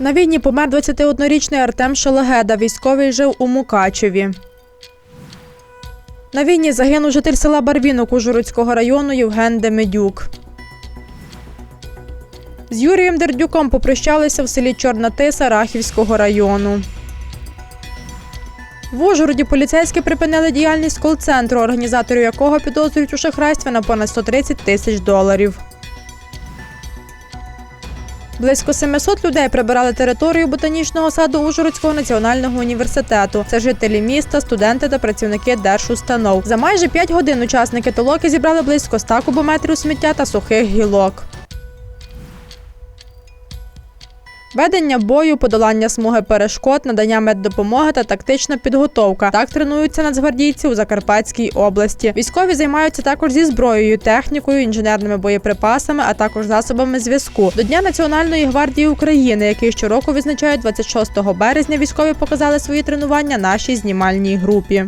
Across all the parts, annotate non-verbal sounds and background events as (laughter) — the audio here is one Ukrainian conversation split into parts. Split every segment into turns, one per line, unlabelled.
На війні помер 21-річний Артем Шелегеда. Військовий жив у Мукачеві. На війні загинув житель села Барвінок Ужгородського району Євген Демедюк. З Юрієм Дердюком попрощалися в селі Чорна Тиса Рахівського району. В Ужгороді поліцейські припинили діяльність кол-центру, організаторів якого підозрюють у шахрайстві на понад 130 тисяч доларів. Близько 700 людей прибирали територію ботанічного саду Ужгородського національного університету. Це жителі міста, студенти та працівники держустанов. За майже 5 годин учасники толоки зібрали близько 100 кубометрів сміття та сухих гілок. Ведення бою, подолання смуги перешкод, надання меддопомоги та тактична підготовка. Так тренуються нацгвардійці у Закарпатській області. Військові займаються також зі зброєю, технікою, інженерними боєприпасами, а також засобами зв'язку. До Дня Національної гвардії України, який щороку відзначають 26 березня, військові показали свої тренування нашій знімальній групі.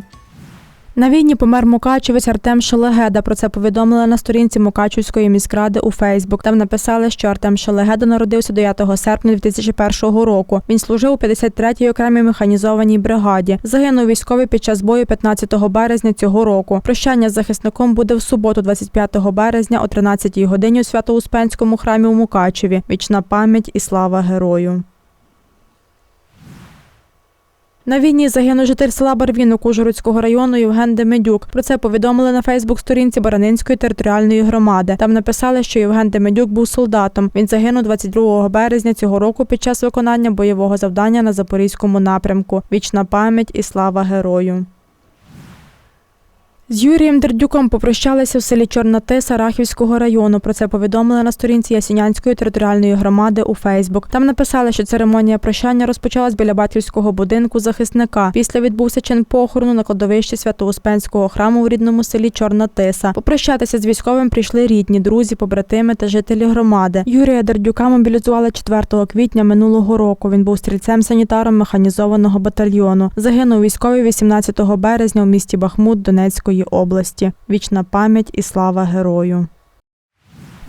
На війні помер мукачевець Артем Шелегеда. Про це повідомили на сторінці Мукачівської міськради у Фейсбук. Там написали, що Артем Шелегеда народився 9 серпня 2001 року. Він служив у 53-й окремій механізованій бригаді. Загинув військовий під час бою 15 березня цього року. Прощання з захисником буде в суботу, 25 березня, о 13-й годині у Свято-Успенському храмі у Мукачеві. Вічна пам'ять і слава герою. На війні загинув житель села Барвінок Ужгородського району Євген Демедюк. Про це повідомили на Фейсбук-сторінці Баранинської територіальної громади. Там написали, що Євген Демедюк був солдатом. Він загинув 22 березня цього року під час виконання бойового завдання на запорізькому напрямку. Вічна пам'ять і слава герою. З Юрієм Дердюком попрощалися в селі Чорна Тиса Рахівського району. Про це повідомили на сторінці Ясінянської територіальної громади у Фейсбук. Там написали, що церемонія прощання розпочалась біля батьківського будинку захисника. Після відбувся чин похорону на кладовищі Свято-Успенського храму у рідному селі Чорна Тиса. Попрощатися з військовим прийшли рідні, друзі, побратими та жителі громади. Юрія Дердюка мобілізували 4 квітня минулого року. Він був стрільцем-санітаром механізованого батальйону. Загинув військовий 18 березня у місті Бахмут Донецької області. Вічна пам'ять і слава герою.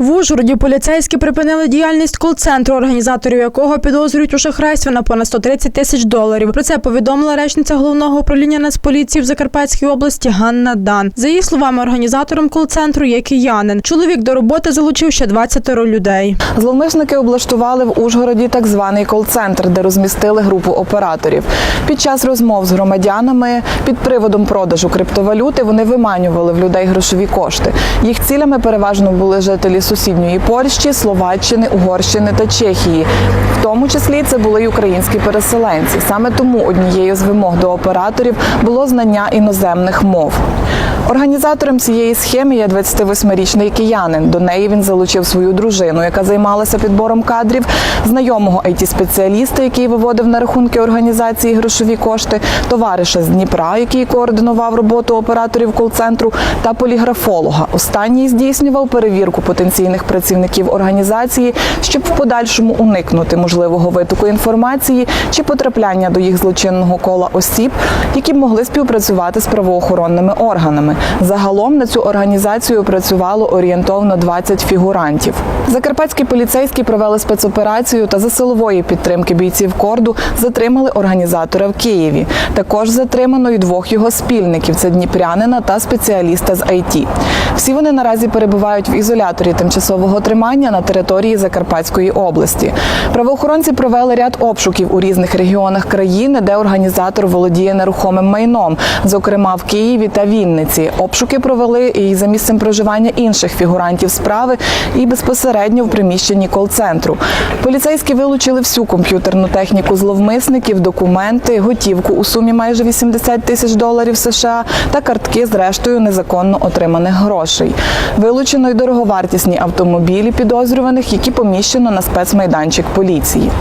В Ужгороді поліцейські припинили діяльність кол-центру, організаторів якого підозрюють у шахрайстві на понад 130 тисяч доларів. Про це повідомила речниця головного управління Нацполіції в Закарпатській області Ганна Дан. За її словами, організатором кол-центру є киянин. Чоловік до роботи залучив ще 20 людей.
Зловмисники облаштували в Ужгороді так званий кол-центр, де розмістили групу операторів. Під час розмов з громадянами під приводом продажу криптовалюти вони виманювали в людей грошові кошти. Їх цілями переважно були жителі сусідньої Польщі, Словаччини, Угорщини та Чехії. В тому числі це були й українські переселенці. Саме тому однією з вимог до операторів було знання іноземних мов. Організатором цієї схеми є 28-річний киянин. До неї він залучив свою дружину, яка займалася підбором кадрів, знайомого it-спеціаліста, який виводив на рахунки організації грошові кошти, товариша з Дніпра, який координував роботу операторів кол-центру, та поліграфолога. Останній здійснював перевірку потенційних працівників організації, щоб в подальшому уникнути можливого витоку інформації чи потрапляння до їх злочинного кола осіб, які б могли співпрацювати з правоохоронними органами. Загалом на цю організацію працювало орієнтовно 20 фігурантів. Закарпатські поліцейські провели спецоперацію та за силової підтримки бійців корду затримали організатора в Києві. Також затримано й двох його спільників це дніпрянина та спеціаліста з ІТ. Всі вони наразі перебувають в ізоляторі тимчасового тримання на території Закарпатської області. Правоохоронці провели ряд обшуків у різних регіонах країни, де організатор володіє нерухомим майном, зокрема в Києві та Вінниці. Обшуки провели і за місцем проживання інших фігурантів справи, і безпосередньо в приміщенні кол-центру. Поліцейські вилучили всю комп'ютерну техніку зловмисників, документи, готівку у сумі майже 80 тисяч доларів США та картки з рештою незаконно отриманих грошей. Вилучено й дороговартісні автомобілі підозрюваних, які поміщено на спецмайданчик поліції.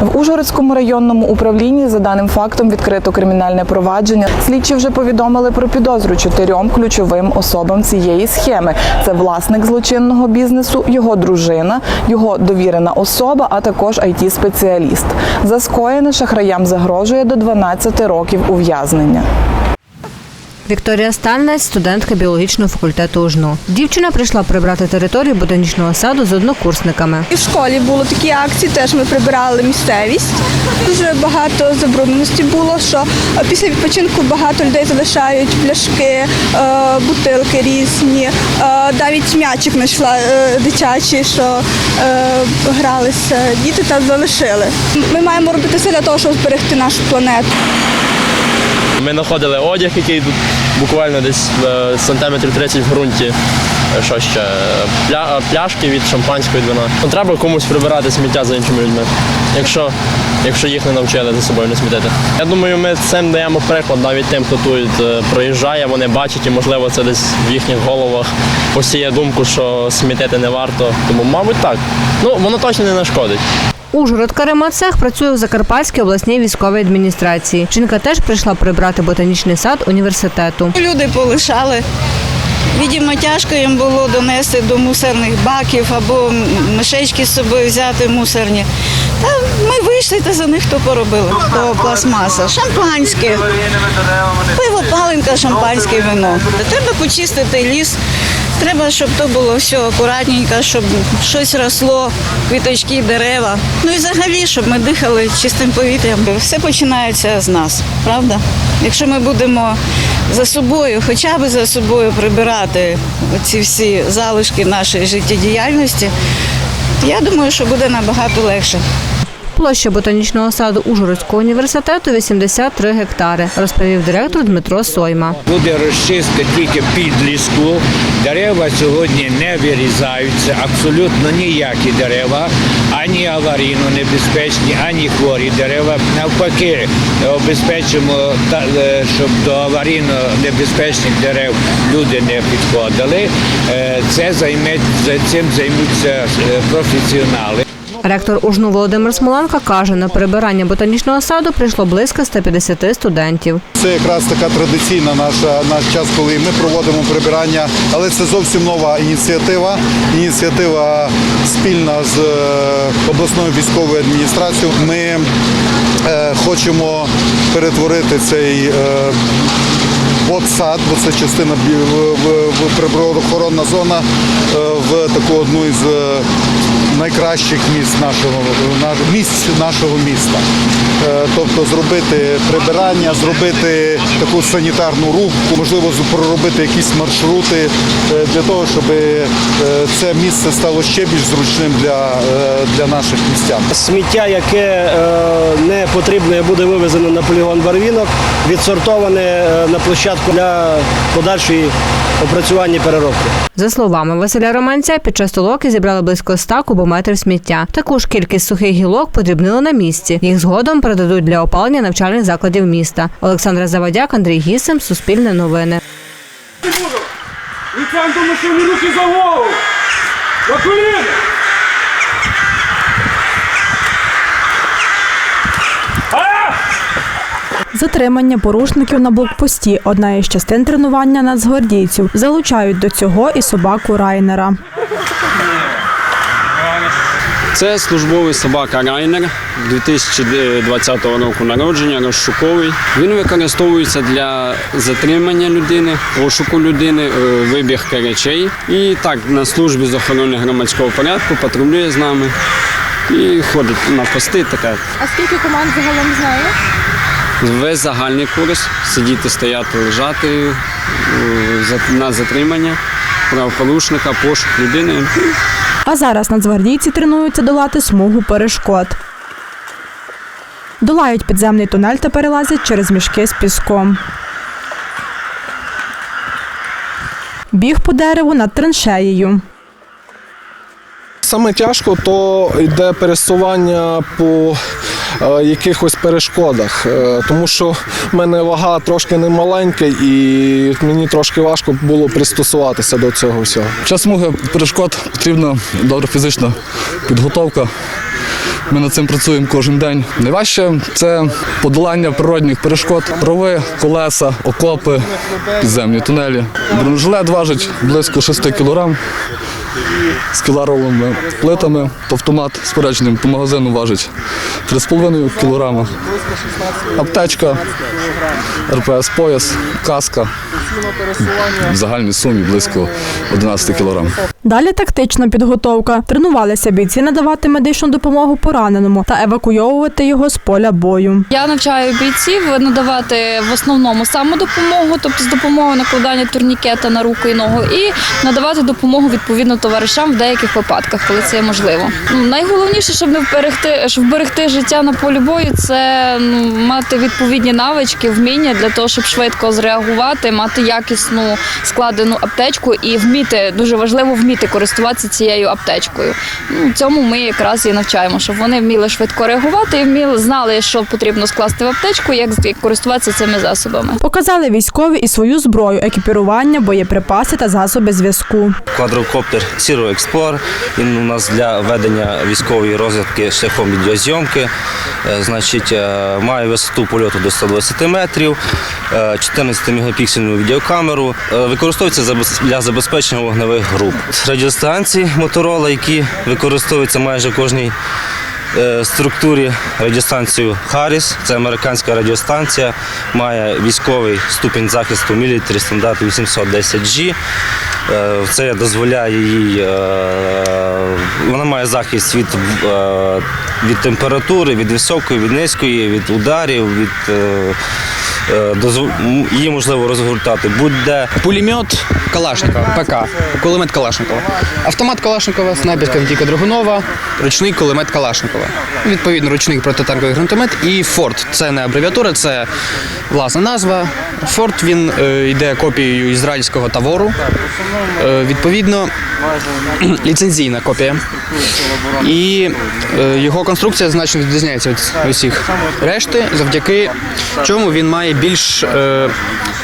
В Ужгородському районному управлінні за даним фактом відкрито кримінальне провадження. Слідчі вже повідомили про підозру чотирьом ключовим особам цієї схеми. Це власник злочинного бізнесу, його дружина, його довірена особа, а також it спеціаліст За скоєне шахраям загрожує до 12 років ув'язнення.
Вікторія Стальнець, студентка біологічного факультету УЖНУ. Дівчина прийшла прибрати територію ботанічного саду з однокурсниками.
І в школі було такі акції, теж ми прибирали місцевість. Дуже багато забрудненості було, що е, після відпочинку багато людей залишають пляшки, е, бутилки різні. Е, Навіть м'ячик знайшла дитячий, що гралися. Діти там залишили. Ми маємо робити все для того, щоб зберегти нашу планету.
Ми знаходили одяг, який тут буквально десь е, сантиметрів 30 в ґрунті. Е, Що ще? Пля, пляшки від шампанського від вина. Ну, треба комусь прибирати сміття за іншими людьми, якщо, якщо їх не навчили за собою не смітити. Я думаю, ми цим даємо приклад навіть тим, хто тут е, проїжджає, вони бачать, і можливо це десь в їхніх головах посіє думку, що смітити не варто. Тому, мабуть, так. Ну, воно точно не нашкодить.
Ужгород Каремацех працює у Закарпатській обласній військовій адміністрації. Жінка теж прийшла прибрати ботанічний сад університету.
Люди полишали. Видимо, тяжко їм було донести до мусорних баків або мишечки з собою взяти мусорні. Та ми вийшли та за них то поробили. То пластмаса, шампанське, пиво, паленка, шампанське вино. Треба почистити ліс. Треба, щоб то було все акуратненько, щоб щось росло, квіточки, дерева. Ну і взагалі, щоб ми дихали чистим повітрям. Все починається з нас, правда? Якщо ми будемо за собою, хоча б за собою прибирати ці всі залишки нашої життєдіяльності, то я думаю, що буде набагато легше.
Площа ботанічного саду Ужгородського університету 83 гектари, розповів директор Дмитро Сойма.
Буде розчистка тільки підліску. Дерева сьогодні не вирізаються, абсолютно ніякі дерева, ані аварійно небезпечні, ані хворі дерева. Навпаки, обезпечимо, е, щоб до аварійно небезпечних дерев люди не підходили. Е, Це займе, цим займуться е, професіонали.
Ректор УЖНУ Володимир Смоленко каже, на прибирання ботанічного саду прийшло близько 150 студентів.
Це якраз така традиційна наша наш час, коли ми проводимо прибирання, але це зовсім нова ініціатива. Ініціатива спільна з е, обласною військовою адміністрацією. Ми е, хочемо перетворити цей е, Ботсад, бо це частина природоохоронна зона е, в таку одну із е, найкращих місць нашого місць нашого міста. Е, Тобто зробити прибирання, зробити таку санітарну рубку, можливо, проробити якісь маршрути для того, щоб це місце стало ще більш зручним для, для наших містян.
Сміття, яке не потрібне, буде вивезено на полігон Барвінок, відсортоване на площадку для подальшої опрацювання переробки.
За словами Василя Романця, під час толоки зібрали близько 100 кубометрів сміття. Таку ж кількість сухих гілок подрібнили на місці. Їх згодом передадуть для опалення навчальних закладів міста. Олександра Завадяк, Андрій Гісим, Суспільне новини.
І центру машини руки за голову!
Затримання порушників на блокпості одна із частин тренування нацгвардійців. Залучають до цього і собаку Райнера.
Це службовий собака Райнер 2020 року народження, розшуковий. Він використовується для затримання людини, пошуку людини, е, вибірки речей. І так на службі з охорони громадського порядку патрулює з нами і ходить на пости. Така
А скільки команд загалом знає?
Весь загальний курс сидіти, стояти, лежати на затримання правопорушника, пошук людини.
А зараз нацгвардійці тренуються долати смугу перешкод. Долають підземний тунель та перелазять через мішки з піском. Біг по дереву над траншеєю.
Саме тяжко то йде пересування по якихось перешкодах, е, тому що в мене вага трошки не маленька і мені трошки важко було пристосуватися до цього всього.
Час смуги перешкод потрібна добра фізична підготовка. Ми над цим працюємо кожен день. Найважче це подолання природних перешкод, рови, колеса, окопи, підземні тунелі. Бронежилет важить близько 6 кг. З кіларовими плитами. Автомат спорядженим по магазину важить 3,5 кг. Аптечка, РПС пояс, каска. В загальній сумі близько 11 кг.
Далі тактична підготовка. Тренувалися бійці надавати медичну допомогу пораненому та евакуйовувати його з поля бою.
Я навчаю бійців надавати в основному самодопомогу, тобто з допомогою накладання турнікета на руку і ногу, і надавати допомогу відповідно товаришам в деяких випадках, коли це можливо. Ну, найголовніше, щоб не вберегти, щоб вберегти життя на полі бою, це ну, мати відповідні навички, вміння для того, щоб швидко зреагувати, мати якісну складену аптечку і вміти дуже важливо вміти користуватися цією аптечкою. Ну, цьому ми якраз і навчаємо, щоб вони вміли швидко реагувати і вміли знали, що потрібно скласти в аптечку, як, як користуватися цими засобами.
Показали військові і свою зброю, екіпірування, боєприпаси та засоби зв'язку.
Квадрокоптер Zero Explorer. Він у нас для ведення військової розвідки шляхом відеозйомки. Е, Значить, е, має висоту польоту до 120 метрів, е, 14 мегапіксельну відеокамеру. Е, Використовується для забезпечення вогневих груп. Радіостанції Моторола, які використовуються майже в кожній е, структурі радіостанцію Харріс. Це американська радіостанція, має військовий ступінь захисту Military стандарт 810G. Е, Це дозволяє їй, е, вона має захист від, від температури, від високої, від низької, від ударів, від її можливо розгортати будь-де.
Пулемет Калашникова, ПК, кулемет Калашникова. Автомат Калашникова, снайперська гвинтівка Драгунова, ручний кулемет Калашникова. Відповідно, ручний протитанковий гранатомет і Форт. Це не абревіатура, це власна назва. Форт він е, йде копією ізраїльського тавору. Е, відповідно, (clears throat) ліцензійна копія. І е, його конструкція значно відрізняється від усіх решти, завдяки чому він має більш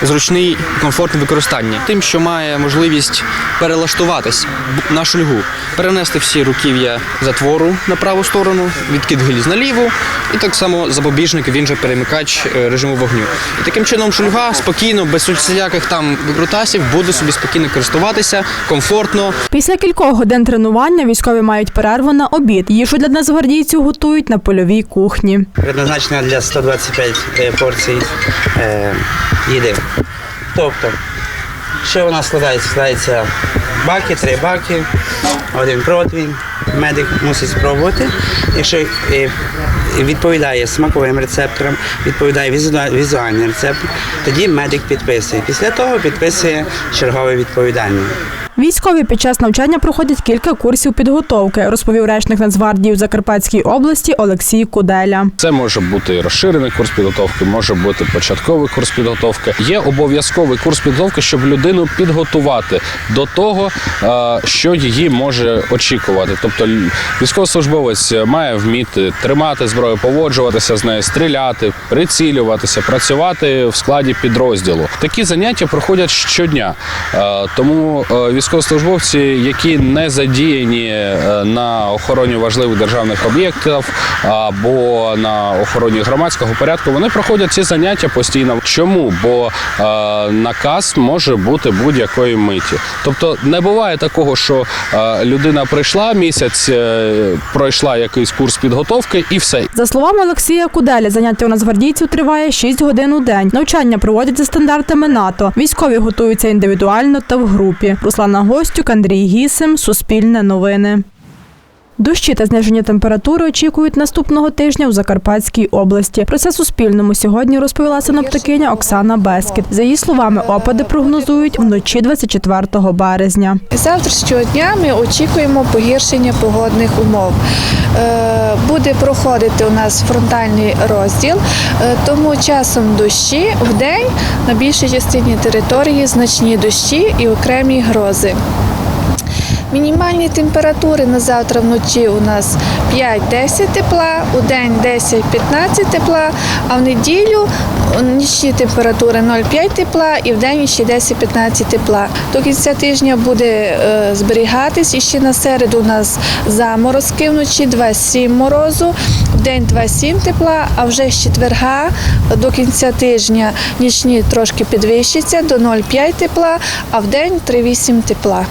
зручний комфортне використання. Тим, що має можливість перелаштуватись на шульгу, перенести всі руків'я затвору на праву сторону, відкид гильз на ліву, і так само запобіжник, він же перемикач режиму вогню. І таким чином шульга спокійно, без всіляких там викрутасів, буде собі спокійно користуватися, комфортно.
Після кількох годин тренування військові мають перерву на обід. Їжу для нацгвардійців готують на польовій кухні.
предназначена для 125 е, порцій е, їди. Тобто, що у нас складається? Складається баки, три баки, один противень. Медик мусить спробувати. Якщо е, відповідає смаковим рецепторам, відповідає візуа- візуальним рецепторам, тоді медик підписує. Після того підписує чергове відповідальний.
Військові під час навчання проходять кілька курсів підготовки, розповів речник Нацгвардії в Закарпатській області Олексій Куделя.
Це може бути розширений курс підготовки, може бути початковий курс підготовки. Є обов'язковий курс підготовки, щоб людину підготувати до того, е, що її може очікувати. Тобто військовослужбовець має вміти тримати зброю, поводжуватися з нею, стріляти, прицілюватися, працювати в складі підрозділу. Такі заняття проходять щодня. Е, Тому е, військовослужбовці, які не задіяні е, на охороні важливих державних об'єктів або на охороні громадського порядку, вони проходять ці заняття постійно. Чому? Бо е, наказ може бути будь-якої миті. Тобто не буває такого, що е, людина прийшла місяць, пройшла якийсь курс підготовки і все.
За словами Олексія Куделя, заняття у нацгвардійців триває 6 годин у день. Навчання проводять за стандартами НАТО. Військові готуються індивідуально та в групі. Руслана Гостюк, Андрій Гісим, Суспільне новини. Дощі та зниження температури очікують наступного тижня у Закарпатській області. Про це Суспільному сьогодні розповіла синоптикиня Оксана Бескіт. За її словами, опади прогнозують вночі 24 березня.
З Завтрашнього дня ми очікуємо погіршення погодних умов. Е, Буде проходити у нас фронтальний розділ, е, тому часом дощі в день на більшій частині території значні дощі і окремі грози. Мінімальні температури на завтра вночі у нас 5-10 тепла, у день 10-15 тепла, а в неділю нічні температури 0,5 тепла і в день ще 10-15 тепла. До кінця тижня буде е, зберігатись і ще на середу у нас заморозки вночі 2,7 морозу, в день 2,7 тепла, а вже з четверга до кінця тижня нічні трошки підвищаться до 0,5 тепла, а в день 3,8 тепла.